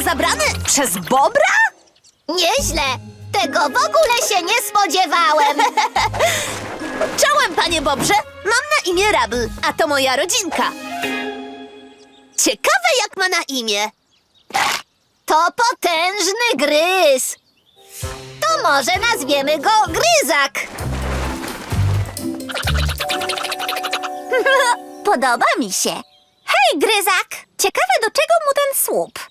został zabrany przez Bobra? Nieźle! Tego w ogóle się nie spodziewałem! Czołem, panie Bobrze! Mam na imię Rabl, a to moja rodzinka. Ciekawe, jak ma na imię. To potężny gryz! To może nazwiemy go Gryzak! Podoba mi się. Hej, Gryzak! Ciekawe, do czego mu ten słup?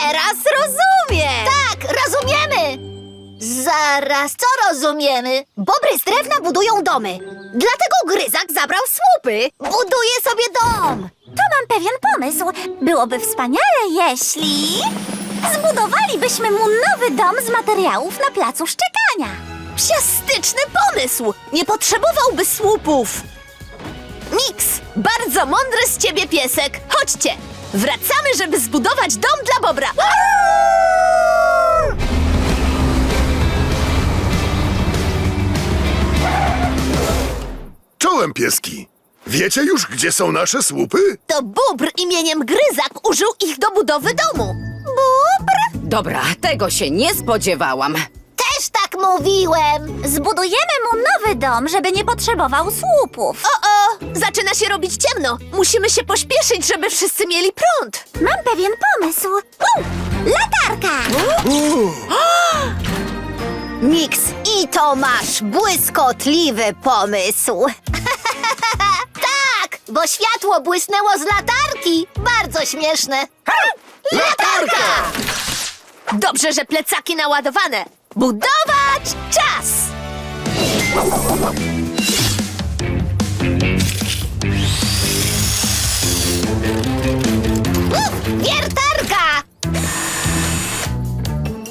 Teraz rozumiem! Tak, rozumiemy! Zaraz, co rozumiemy? Bobry z drewna budują domy. Dlatego Gryzak zabrał słupy. Buduje sobie dom. To mam pewien pomysł. Byłoby wspaniale, jeśli... Zbudowalibyśmy mu nowy dom z materiałów na placu szczekania. Psiastyczny pomysł! Nie potrzebowałby słupów! Mix, bardzo mądry z ciebie piesek! Chodźcie! Wracamy, żeby zbudować dom dla Bobra! Czołem pieski! Wiecie już, gdzie są nasze słupy? To Bóbr imieniem Gryzak użył ich do budowy domu. Dobra, tego się nie spodziewałam. Też tak mówiłem. Zbudujemy mu nowy dom, żeby nie potrzebował słupów. O, zaczyna się robić ciemno. Musimy się pośpieszyć, żeby wszyscy mieli prąd. Mam pewien pomysł. U, latarka! Mix, i to masz błyskotliwy pomysł. tak, bo światło błysnęło z latarki. Bardzo śmieszne. Latarka! Dobrze, że plecaki naładowane. Budować czas! Wiertarka!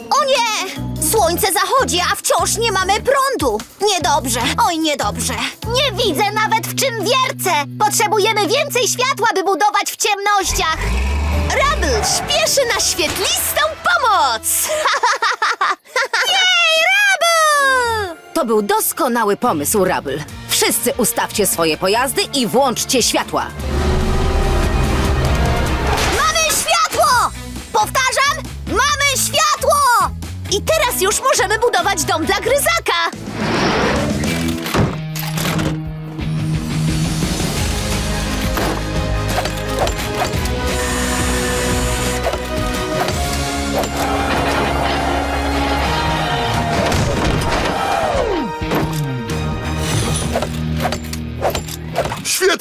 O nie! Słońce zachodzi, a wciąż nie mamy prądu. Niedobrze, oj niedobrze. Nie widzę nawet w czym wiercę. Potrzebujemy więcej światła, by budować w ciemnościach. Rabl śpieszy na świetlistą pomoc! To był doskonały pomysł, Rabl. Wszyscy ustawcie swoje pojazdy i włączcie światła. Mamy światło! Powtarzam, mamy światło! I teraz już możemy budować dom dla Gryzaka!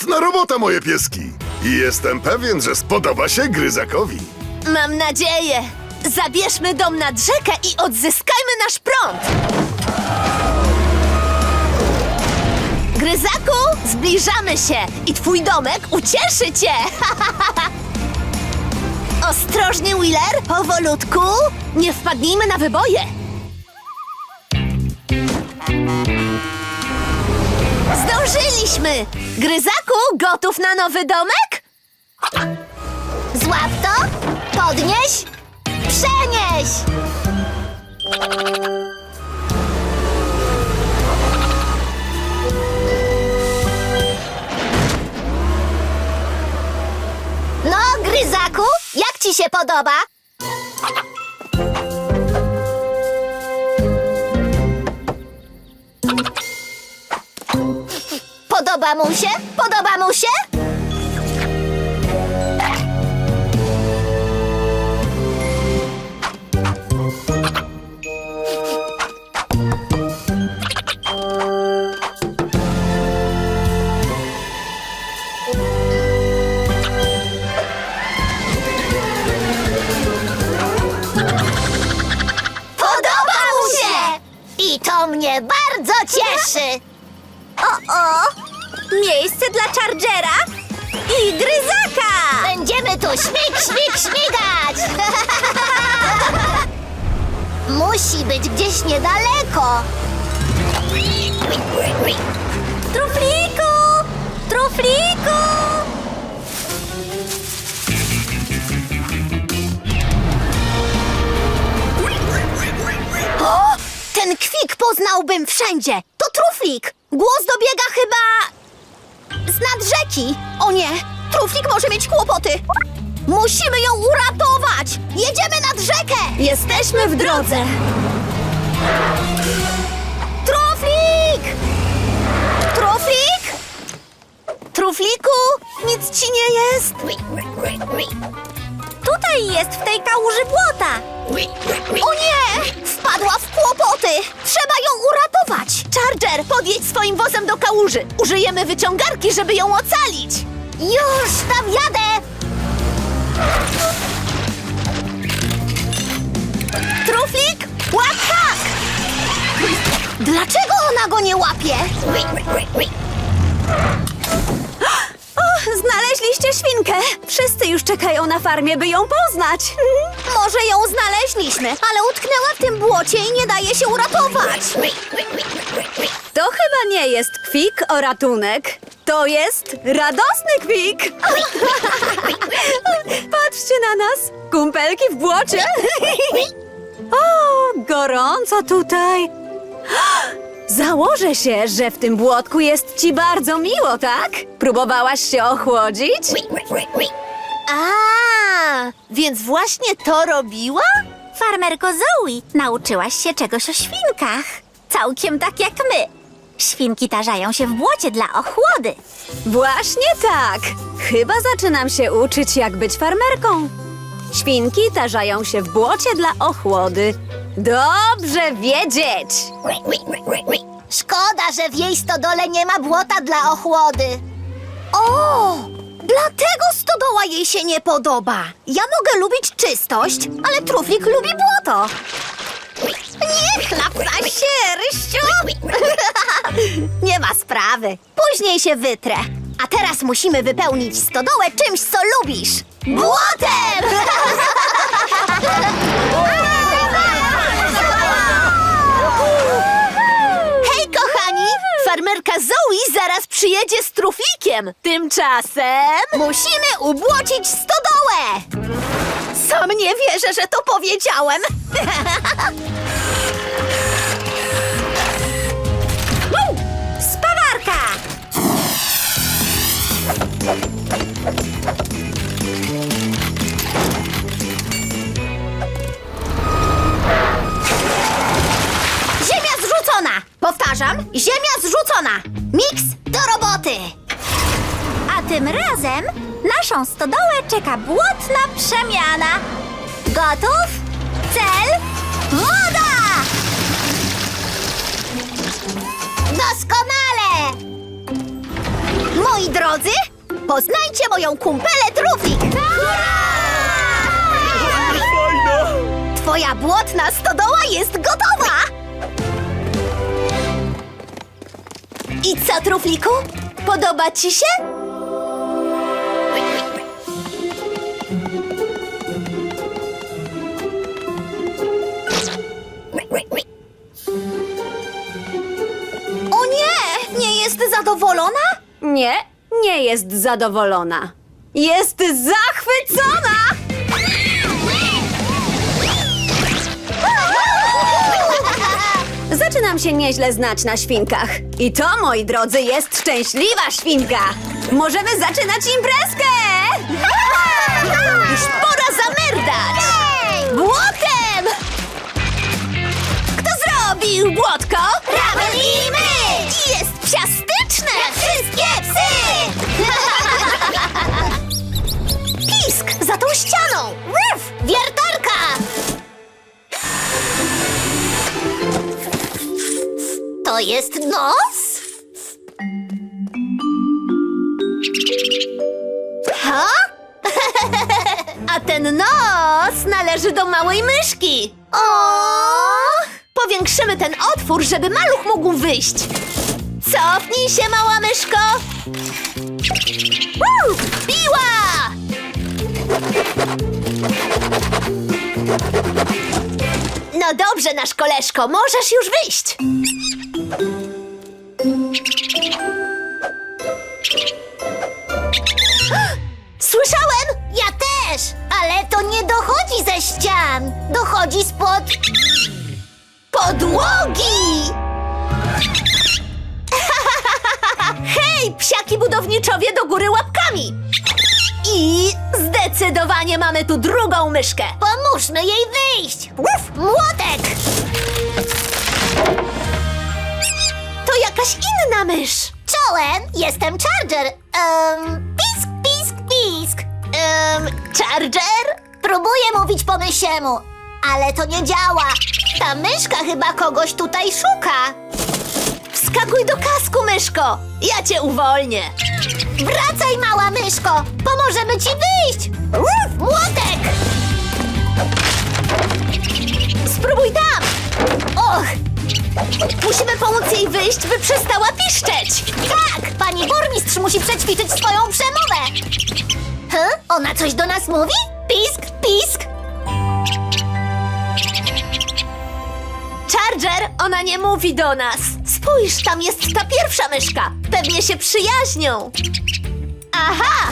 Świetna robota, moje pieski! I jestem pewien, że spodoba się Gryzakowi. Mam nadzieję! Zabierzmy dom nad rzekę i odzyskajmy nasz prąd! Gryzaku, zbliżamy się i twój domek ucieszy cię! Ostrożnie, Wheeler, powolutku! Nie wpadnijmy na wyboje! Zdążyliśmy! Gryzaku, gotów na nowy domek? Złap to, podnieś, przenieś! No, Gryzaku, jak ci się podoba? Podoba mu się? Podoba mu się? Podoba mu się! I to mnie bardzo cieszy! O, miejsce dla Chargera i Gryzaka! Będziemy tu śmig, śmig, śmigać! Musi być gdzieś niedaleko. Trufliku! Trufliku! O! Ten kwik poznałbym wszędzie. To truflik. Głos dobiega chyba... nad rzeki. O nie, Truflik może mieć kłopoty. Musimy ją uratować. Jedziemy nad rzekę. Jesteśmy w drodze. Truflik! Truflik? Trufliku, nic ci nie jest? Jest w tej kałuży błota. O nie! Wpadła w kłopoty. Trzeba ją uratować. Charger, podjedź swoim wozem do kałuży. Użyjemy wyciągarki, żeby ją ocalić. Już tam jadę. Świnkę. Wszyscy już czekają na farmie, by ją poznać. Może ją znaleźliśmy, ale utknęła w tym błocie i nie daje się uratować. To chyba nie jest kwik o ratunek. To jest radosny kwik. Patrzcie na nas, kumpelki w błocie. O, gorąco tutaj. Założę się, że w tym błotku jest ci bardzo miło, tak? Próbowałaś się ochłodzić? A, więc właśnie to robiła? Farmerko Zoe, nauczyłaś się czegoś o świnkach. Całkiem tak jak my. Świnki tarzają się w błocie dla ochłody. Właśnie tak. Chyba zaczynam się uczyć, jak być farmerką. Świnki tarzają się w błocie dla ochłody. Dobrze wiedzieć. Szkoda, że w jej stodole nie ma błota dla ochłody. O! Dlatego stodoła jej się nie podoba. Ja mogę lubić czystość, ale truflik lubi błoto. Nie chlapsa się, Ryściu! nie ma sprawy. Później się wytrę. A teraz musimy wypełnić stodołę czymś, co lubisz. Błotem! Farmerka Zoe zaraz przyjedzie z truflikiem. Tymczasem... Musimy ubłocić stodołę! Sam nie wierzę, że to powiedziałem. Powtarzam, ziemia zrzucona! Miks do roboty! A tym razem naszą stodołę czeka błotna przemiana. Gotów? Cel? Woda! Doskonale! Moi drodzy, poznajcie moją kumpelę Trufik! Twoja błotna stodoła jest gotowa! I co, trufliku? Podoba ci się? O nie! Nie jest zadowolona? Nie, nie jest zadowolona. Jest zachwycona! Zaczynam się nieźle znać na świnkach. I to, moi drodzy, jest szczęśliwa świnka. Możemy zaczynać imprezkę! Już pora zamerdać! Błotem! Kto zrobił błotko? Rabel i my! Jest psiastyczne! Wszystkie psy! Pisk za tą ścianą! Jest nos? Ha? A ten nos należy do małej myszki. O! Powiększymy ten otwór, żeby maluch mógł wyjść. Cofnij się, mała myszko. Woo! Piła! No dobrze, nasz koleżko, możesz już wyjść. Słyszałem! Ja też! Ale to nie dochodzi ze ścian! Dochodzi spod... Podłogi! Hej, psiaki budownicze! burniczowie do góry łapkami! I zdecydowanie mamy tu drugą myszkę! Pomóżmy jej wyjść! Uf, młotek! Jakaś inna mysz! Czołem, jestem Charger. Um, pisk, pisk, pisk. Um, Charger? próbuję mówić po mysiemu, ale to nie działa. Ta myszka chyba kogoś tutaj szuka. Wskakuj do kasku, myszko! Ja cię uwolnię! Wracaj, mała myszko! Pomożemy ci wyjść! Uf, młotek! Spróbuj tam! Och! Musimy pomóc jej wyjść, by przestała piszczeć! Tak, pani burmistrz musi przećwiczyć swoją przemowę. Huh? Ona coś do nas mówi? Pisk, pisk. Charger, ona nie mówi do nas! Spójrz, tam jest ta pierwsza myszka! Pewnie się przyjaźnią! Aha!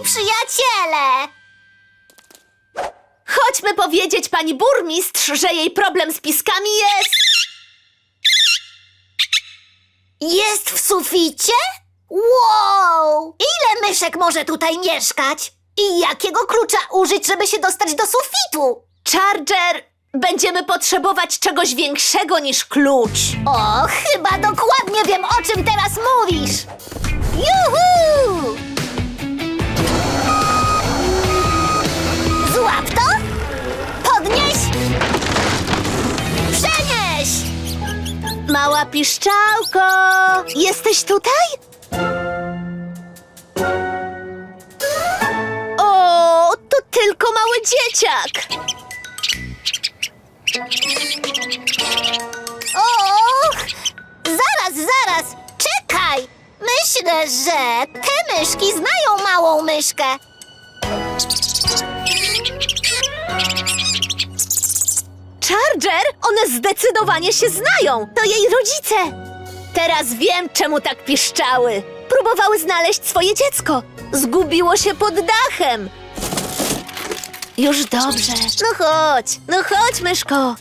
Przyjaciele. Chodźmy powiedzieć pani burmistrz, że jej problem z piskami jest... Jest w suficie? Wow! Ile myszek może tutaj mieszkać? I jakiego klucza użyć, żeby się dostać do sufitu? Charger, będziemy potrzebować czegoś większego niż klucz. O, chyba dokładnie wiem, o czym teraz mówisz. Juhu! Mała piszczałko, jesteś tutaj? O, to tylko mały dzieciak. Och! Zaraz, zaraz! Czekaj! Myślę, że te myszki znają małą myszkę. Charger, one zdecydowanie się znają. To jej rodzice. Teraz wiem, czemu tak piszczały. Próbowały znaleźć swoje dziecko. Zgubiło się pod dachem. Już dobrze. No chodź, no chodź, myszko.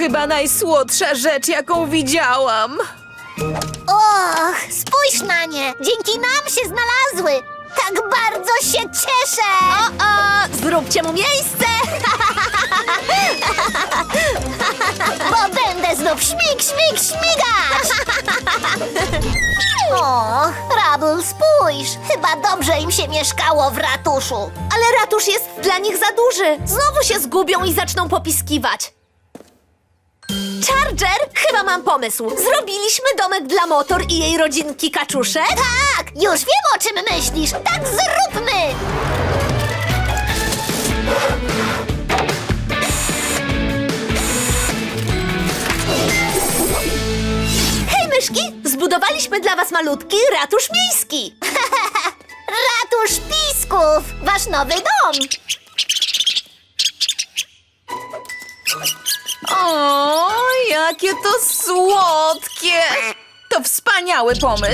Chyba najsłodsza rzecz, jaką widziałam. Och, spójrz na nie! Dzięki nam się znalazły! Tak bardzo się cieszę! O, o, zróbcie mu miejsce. Bo będę znów śmig, śmig, śmigać! O, Rabel, spójrz! Chyba dobrze im się mieszkało w ratuszu. Ale ratusz jest dla nich za duży. Znowu się zgubią i zaczną popiskiwać. Charger, chyba mam pomysł. Zrobiliśmy domek dla motor i jej rodzinki kaczuszek? Tak, już wiem o czym myślisz. Tak zróbmy! Hej, myszki! Zbudowaliśmy dla was malutki ratusz miejski. Ratusz Pisków! Wasz nowy dom! O, jakie to słodkie! To wspaniały pomysł.